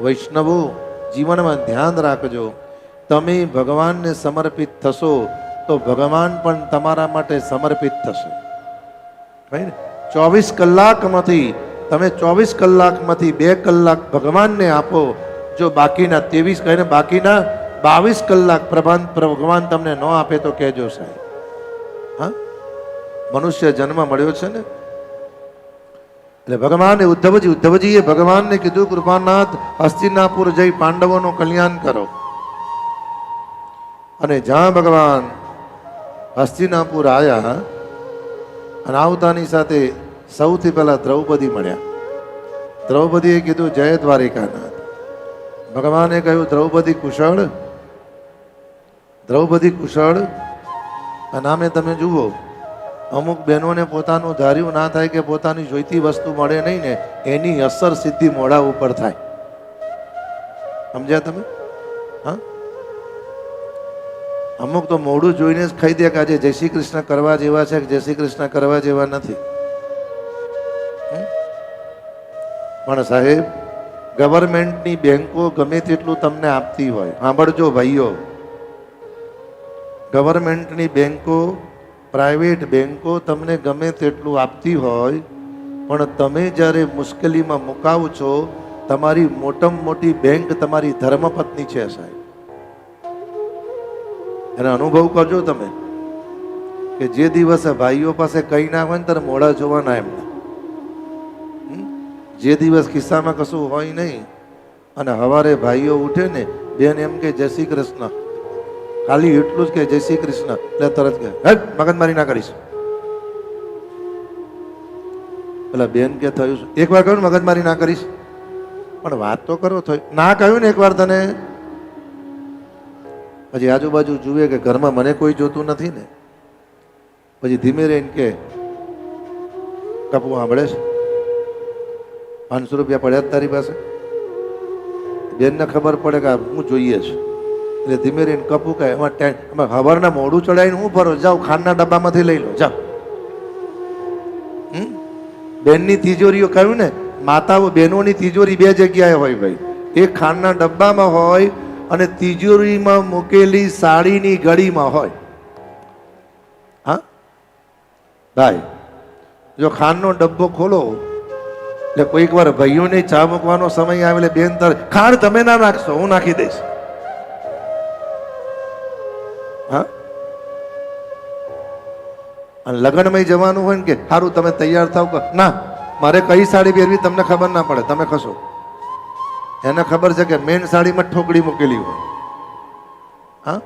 વૈષ્ણવો જીવનમાં ધ્યાન રાખજો. તમે ભગવાનને સમર્પિત થશો તો ભગવાન પણ તમારા માટે સમર્પિત થશે. ને? ચોવીસ કલાકમાંથી તમે ચોવીસ કલાકમાંથી બે કલાક ભગવાનને આપો. જો બાકીના ત્રેવીસ કહીને બાકીના બાવીસ કલાક પ્રભાન ભગવાન તમને ન આપે તો કહેજો સાહેબ. હા? મનુષ્ય જન્મ મળ્યો છે ને? એટલે ભગવાને ઉદ્ધવજી, ઉદ્ધવજીએ ભગવાનને કીધું, કૃપાનાથ, હસ્તિનાપુર જઈ પાંડવોનું કલ્યાણ કરો. અને જ્યાં ભગવાન હસ્તિનાપુર આવ્યા અને આવતાની સાથે સૌથી પહેલા દ્રૌપદી મળ્યા. દ્રૌપદીએ કીધું, જય દ્વારિકાનાથ. ભગવાને કહ્યું, દ્રૌપદી કુશળ દ્રૌપદી કુશળ અને નામે તમે જુઓ. અમુક બહેનોને પોતાનું ધાર્યું ના થાય કે પોતાની જોઈતી વસ્તુ મળે નહીં ને, એની અસર સીધી મોડા ઉપર થાય. સમજ્યા તમે? હા? અમુક તો મોડું જોઈને જ ખાઈ દે કે આજે જય શ્રી કૃષ્ણ કરવા જેવા છે કે જય શ્રી કૃષ્ણ કરવા જેવા નથી? પણ સાહેબ, ગવર્મેન્ટની બેંકો ગમે તેટલું તમને આપતી હોય, સાંભળજો ભાઈઓ. ગવર્મેન્ટની બેંકો પ્રાઇવેટ બેંકો તમને ગમે તેટલું આપતી હોય, પણ તમે જ્યારે મુશ્કેલીમાં મુકાવ છો, તમારી મોટામાં મોટી બેંક તમારી ધર્મપત્ની છે સાહેબ. એનો અનુભવ કરજો તમે, કે જે દિવસે ભાઈઓ પાસે કંઈ ના હોય ને ત્યારે મોડા જોવાના એમને જે દિવસ ખિસ્સામાં કશું હોય નહીં, અને સવારે ભાઈઓ ઉઠે ને બેન એમ કે જય શ્રી કૃષ્ણ. ખાલી એટલું જ કે જય શ્રી કૃષ્ણ. એટલે તરત કે હટ મગજમારી ના કરીશ. પેલા બેન કે, થયું એકવાર એક વાર કહ્યું મગજમારી ના કરીશ. પણ વાત તો કરો થઈ ના કહ્યું ને એક વાર તને? પછી આજુબાજુ જુએ કે ઘરમાં મને કોઈ જોતું નથી ને? પછી ધીમે રહીને કે કપુ સાંભળે છે? પાંચસો રૂપિયા પડ્યા તારી પાસે? બેનને ખબર પડે કે હું જોઈએ છે. એટલે ધીમે રહીને કપુ કહે એમાં એમાં ખબરના મોડું ચડાવીને હું ફરો? જાઓ ખાંડના ડબ્બામાંથી લઈ લો, જાઓ? બેનની તિજોરીઓ કહ્યું ને, માતાઓ, બહેનોની તિજોરી બે જગ્યાએ હોય ભાઈ. એક ખાંડના ડબ્બામાં હોય અને તિજોરીમાં મૂકેલી સાડીની ગળીમાં હોય. હા? ભાઈ, જો ખાંડનો ડબ્બો ખોલો, એટલે કોઈક વાર ભાઈઓને ચા મૂકવાનો સમય આવે એટલે બેન તારે ખાંડ તમે ના નાખશો, હું નાખી દઈશ. હા? અને લગ્નમાં જવાનું હોય ને કે સારું તમે તૈયાર થાવ કે ના, મારે કઈ સાડી પહેરવી તમને ખબર ના પડે, તમે ખસો. એને ખબર છે કે મેન સાડીમાં ઠોકડી મૂકેલી હોય. હા?